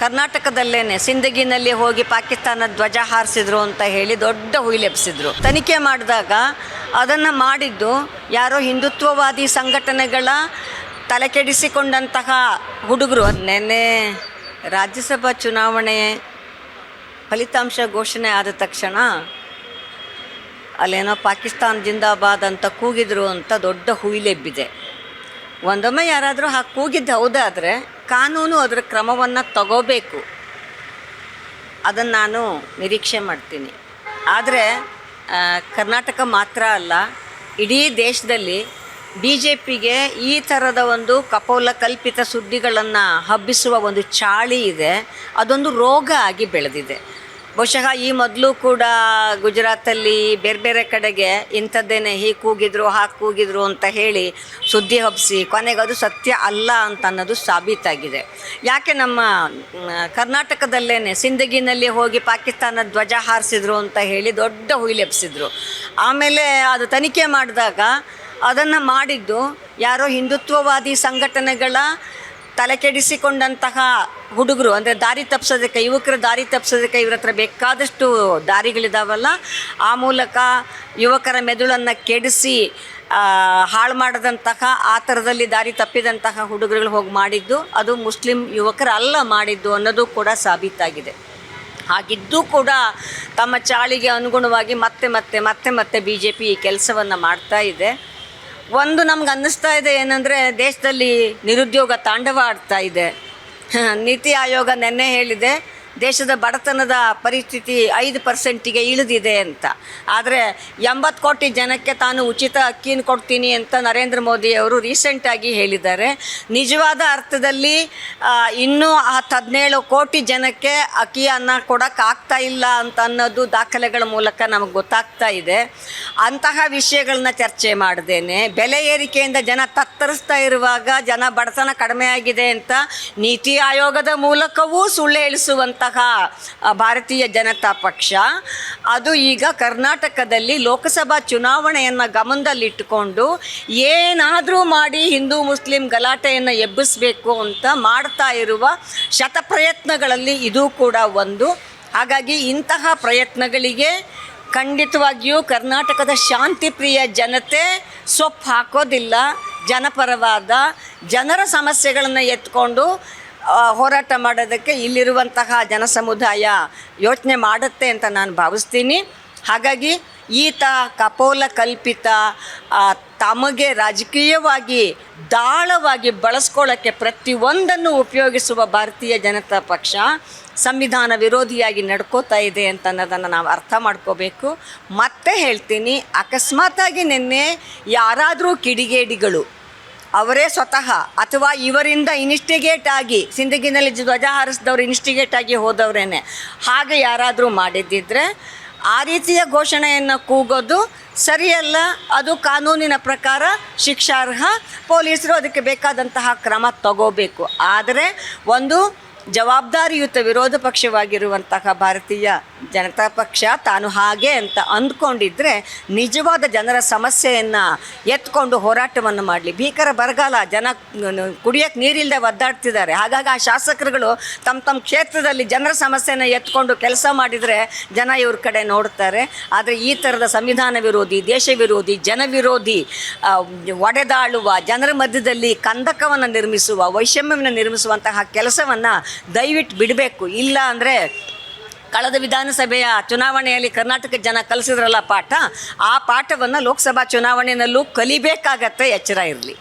ಕರ್ನಾಟಕದಲ್ಲೇನೆ ಸಿಂದಗಿನಲ್ಲಿ ಹೋಗಿ ಪಾಕಿಸ್ತಾನ ಧ್ವಜ ಹಾರಿಸಿದ್ರು ಅಂತ ಹೇಳಿ ದೊಡ್ಡ ಹುಯಿಲೆಬ್ಸಿದ್ರು ತನಿಖೆ ಮಾಡಿದಾಗ ಅದನ್ನು ಮಾಡಿದ್ದು ಯಾರೋ ಹಿಂದುತ್ವವಾದಿ ಸಂಘಟನೆಗಳ ತಲೆಕೆಡಿಸಿಕೊಂಡಂತಹ ಹುಡುಗರು. ನೆನ್ನೆ ರಾಜ್ಯಸಭಾ ಚುನಾವಣೆ ಫಲಿತಾಂಶ ಘೋಷಣೆ ಆದ ತಕ್ಷಣ ಅಲ್ಲೇನೋ ಪಾಕಿಸ್ತಾನ ಜಿಂದಾಬಾದ್ ಅಂತ ಕೂಗಿದ್ರು ಅಂತ ದೊಡ್ಡ ಹುಯಿಲೆಬ್ಬಿದೆ ಒಂದೊಮ್ಮೆ ಯಾರಾದರೂ ಹಾಕಿ, ಕೂಗಿದ್ದು ಹೌದಾದರೆ ಕಾನೂನು ಅದರ ಕ್ರಮವನ್ನು ತಗೋಬೇಕು. ಅದನ್ನು ನಾನು ನಿರೀಕ್ಷೆ ಮಾಡ್ತೀನಿ. ಆದರೆ ಕರ್ನಾಟಕ ಮಾತ್ರ ಅಲ್ಲ, ಇಡೀ ದೇಶದಲ್ಲಿ ಬಿ ಜೆ ಪಿಗೆ ಈ ಥರದ ಒಂದು ಕಪೋಲ ಕಲ್ಪಿತ ಸುದ್ದಿಗಳನ್ನು ಹಬ್ಬಿಸುವ ಒಂದು ಚಾಳಿ ಇದೆ. ಅದೊಂದು ರೋಗ ಆಗಿ ಬೆಳೆದಿದೆ. ಬಹುಶಃ ಈ ಮೊದಲು ಕೂಡ ಗುಜರಾತಲ್ಲಿ ಬೇರೆ ಬೇರೆ ಕಡೆಗೆ ಇಂಥದ್ದೇನೆ ಹೀ ಕೂಗಿದ್ರು ಹಾ ಕೂಗಿದ್ರು ಅಂತ ಹೇಳಿ ಸುದ್ದಿ ಹಬ್ಬಿಸಿ ಕೊನೆಗೆ ಅದು ಸತ್ಯ ಅಲ್ಲ ಅಂತ ಅನ್ನೋದು ಸಾಬೀತಾಗಿದೆ. ಯಾಕೆ ನಮ್ಮ ಕರ್ನಾಟಕದಲ್ಲೇ ಸಿಂದಗಿನಲ್ಲಿ ಹೋಗಿ ಪಾಕಿಸ್ತಾನ ಧ್ವಜ ಹಾರಿಸಿದ್ರು ಅಂತ ಹೇಳಿ ದೊಡ್ಡ ಹುಯಿಲೆಬ್ಸಿದ್ರು ಆಮೇಲೆ ಅದು ತನಿಖೆ ಮಾಡಿದಾಗ ಅದನ್ನು ಮಾಡಿದ್ದು ಯಾರೋ ಹಿಂದುತ್ವವಾದಿ ಸಂಘಟನೆಗಳ ತಲೆ ಕೆಡಿಸಿಕೊಂಡಂತಹ ಹುಡುಗರು, ಅಂದರೆ ದಾರಿ ತಪ್ಪಿಸೋದಕ್ಕೆ ಯುವಕರು ದಾರಿ ತಪ್ಪಿಸೋದಕ್ಕೆ ಇವ್ರ ಹತ್ರ ಬೇಕಾದಷ್ಟು ದಾರಿಗಳಿದಾವಲ್ಲ, ಆ ಮೂಲಕ ಯುವಕರ ಮೆದುಳನ್ನು ಕೆಡಿಸಿ ಹಾಳು ಮಾಡಿದಂತಹ, ಆ ಥರದಲ್ಲಿ ದಾರಿ ತಪ್ಪಿದಂತಹ ಹುಡುಗರುಗಳು ಹೋಗಿ ಮಾಡಿದ್ದು, ಅದು ಮುಸ್ಲಿಂ ಯುವಕರು ಅಲ್ಲ ಮಾಡಿದ್ದು ಅನ್ನೋದು ಕೂಡ ಸಾಬೀತಾಗಿದೆ. ಹಾಗಿದ್ದೂ ಕೂಡ ತಮ್ಮ ಚಾಳಿಗೆ ಅನುಗುಣವಾಗಿ ಮತ್ತೆ ಮತ್ತೆ ಮತ್ತೆ ಮತ್ತೆ ಬಿ ಜೆ ಪಿ ಈ ಕೆಲಸವನ್ನು ಮಾಡ್ತಾ ಇದೆ. ಒಂದು ನಮ್ಗೆ ಅನ್ನಿಸ್ತಾ ಇದೆ ಏನಂದರೆ ದೇಶದಲ್ಲಿ ನಿರುದ್ಯೋಗ ತಾಂಡವ ಆಡ್ತಾ ಇದೆ. ನೀತಿ ಆಯೋಗ ನೆನ್ನೆ ಹೇಳಿದೆ. ದೇಶದ ಬಡತನದ ಪರಿಸ್ಥಿತಿ ಐದು ಪರ್ಸೆಂಟಿಗೆ ಇಳಿದಿದೆ ಅಂತ. ಆದರೆ ಎಂಬತ್ತು ಕೋಟಿ ಜನಕ್ಕೆ ತಾನು ಉಚಿತ ಅಕ್ಕಿನ ಕೊಡ್ತೀನಿ ಅಂತ ನರೇಂದ್ರ ಮೋದಿ ಅವರು ರೀಸೆಂಟಾಗಿ ಹೇಳಿದ್ದಾರೆ. ನಿಜವಾದ ಅರ್ಥದಲ್ಲಿ ಇನ್ನೂ ಹತ್ತು ಹದಿನೇಳು ಕೋಟಿ ಜನಕ್ಕೆ ಅಕ್ಕಿಯನ್ನು ಕೊಡೋಕ್ಕಾಗ್ತಾ ಇಲ್ಲ ಅಂತ ಅನ್ನೋದು ದಾಖಲೆಗಳ ಮೂಲಕ ನಮಗೆ ಗೊತ್ತಾಗ್ತಾ ಇದೆ. ಅಂತಹ ವಿಷಯಗಳನ್ನ ಚರ್ಚೆ ಮಾಡಿದ್ದೇನೆ ಬೆಲೆ ಏರಿಕೆಯಿಂದ ಜನ ತತ್ತರಿಸ್ತಾ ಇರುವಾಗ ಜನ ಬಡತನ ಕಡಿಮೆ ಆಗಿದೆ ಅಂತ ನೀತಿ ಆಯೋಗದ ಮೂಲಕವೂ ಸುಳ್ಳು ಹೇಳಿಸುವಂತಹ ಆ, ಭಾರತೀಯ ಜನತಾ ಪಕ್ಷ ಅದು ಈಗ ಕರ್ನಾಟಕದಲ್ಲಿ ಲೋಕಸಭಾ ಚುನಾವಣೆಯನ್ನು ಗಮನದಲ್ಲಿಟ್ಟುಕೊಂಡು ಏನಾದರೂ ಮಾಡಿ ಹಿಂದೂ ಮುಸ್ಲಿಂ ಗಲಾಟೆಯನ್ನು ಎಬ್ಬಿಸಬೇಕು ಅಂತ ಮಾಡ್ತಾ ಇರುವ ಶತಪ್ರಯತ್ನಗಳಲ್ಲಿ ಇದು ಕೂಡ ಒಂದು. ಹಾಗಾಗಿ ಇಂತಹ ಪ್ರಯತ್ನಗಳಿಗೆ ಖಂಡಿತವಾಗಿಯೂ ಕರ್ನಾಟಕದ ಶಾಂತಿಪ್ರಿಯ ಜನತೆ ಸೊಪ್ಪು ಹಾಕೋದಿಲ್ಲ ಜನಪರವಾದ ಜನರ ಸಮಸ್ಯೆಗಳನ್ನು ಎತ್ಕೊಂಡು ಹೋರಾಟ ಮಾಡೋದಕ್ಕೆ ಇಲ್ಲಿರುವಂತಹ ಜನ ಸಮುದಾಯ ಯೋಚನೆ ಮಾಡುತ್ತೆ ಅಂತ ನಾನು ಭಾವಿಸ್ತೀನಿ. ಹಾಗಾಗಿ ಈತ ಕಪೋಲ ಕಲ್ಪಿತ ತಮಗೆ ರಾಜಕೀಯವಾಗಿ ದಾಳವಾಗಿ ಬಳಸ್ಕೊಳ್ಳೋಕ್ಕೆ ಪ್ರತಿಯೊಂದನ್ನು ಉಪಯೋಗಿಸುವ ಭಾರತೀಯ ಜನತಾ ಪಕ್ಷ ಸಂವಿಧಾನ ವಿರೋಧಿಯಾಗಿ ನಡ್ಕೋತಾ ಇದೆ ಅಂತ ಅನ್ನೋದನ್ನು ನಾವು ಅರ್ಥ ಮಾಡ್ಕೋಬೇಕು. ಮತ್ತೆ ಹೇಳ್ತೀನಿ, ಅಕಸ್ಮಾತಾಗಿ ನಿನ್ನೆ ಯಾರಾದರೂ ಕಿಡಿಗೇಡಿಗಳು ಅವರೇ ಸ್ವತಃ ಅಥವಾ ಇವರಿಂದ ಇನ್ಸ್ಟಿಗೇಟ್ ಆಗಿ, ಸಿಂದಗಿನಲ್ಲಿ ಧ್ವಜ ಹಾರಿಸಿದವರು ಇನ್ಸ್ಟಿಗೇಟ್ ಆಗಿ ಹೋದವರೇನೆ. ಹಾಗೆ ಯಾರಾದರೂ ಮಾಡಿದ್ದಿದ್ರೆ ಆ ರೀತಿಯ ಘೋಷಣೆಯನ್ನು ಕೂಗೋದು ಸರಿಯಲ್ಲ. ಅದು ಕಾನೂನಿನ ಪ್ರಕಾರ ಶಿಕ್ಷಾರ್ಹ, ಪೊಲೀಸರು ಅದಕ್ಕೆ ಬೇಕಾದಂತಹ ಕ್ರಮ ತಗೋಬೇಕು. ಆದರೆ ಒಂದು ಜವಾಬ್ದಾರಿಯುತ ವಿರೋಧ ಪಕ್ಷವಾಗಿರುವಂತಹ ಭಾರತೀಯ ಜನತಾ ಪಕ್ಷ ತಾನು ಹಾಗೆ ಅಂತ ಅಂದ್ಕೊಂಡಿದ್ರೆ ನಿಜವಾದ ಜನರ ಸಮಸ್ಯೆಯನ್ನು ಎತ್ಕೊಂಡು ಹೋರಾಟವನ್ನು ಮಾಡಲಿ. ಭೀಕರ ಬರಗಾಲ, ಜನ ಕುಡಿಯೋಕ್ಕೆ ನೀರಿಲ್ಲದೆ ಒದ್ದಾಡ್ತಿದ್ದಾರೆ. ಹಾಗಾಗಿ ಆ ಶಾಸಕರುಗಳು ತಮ್ಮ ತಮ್ಮ ಕ್ಷೇತ್ರದಲ್ಲಿ ಜನರ ಸಮಸ್ಯೆಯನ್ನು ಎತ್ಕೊಂಡು ಕೆಲಸ ಮಾಡಿದರೆ ಜನ ಇವ್ರ ಕಡೆ ನೋಡ್ತಾರೆ. ಆದರೆ ಈ ಥರದ ಸಂವಿಧಾನ ವಿರೋಧಿ, ದೇಶ ವಿರೋಧಿ, ಜನ ವಿರೋಧಿ ಒಡೆದಾಳುವ, ಜನರ ಮಧ್ಯದಲ್ಲಿ ಕಂದಕವನ್ನು ನಿರ್ಮಿಸುವ, ವೈಷಮ್ಯವನ್ನು ನಿರ್ಮಿಸುವಂತಹ ಕೆಲಸವನ್ನು ದಯವಿಟ್ಟು ಬಿಡಬೇಕು. ಇಲ್ಲ ಅಂದರೆ ಕಳೆದ ವಿಧಾನಸಭೆಯ ಚುನಾವಣೆಯಲ್ಲಿ ಕರ್ನಾಟಕ ಜನ ಕಲಿಸಿದ್ರಲ್ಲ ಪಾಠ, ಆ ಪಾಠವನ್ನು ಲೋಕಸಭಾ ಚುನಾವಣೆಯಲ್ಲೂ ಕಲಿಬೇಕಾಗತ್ತೆ ಎಚ್ಚರ ಇರಲಿ.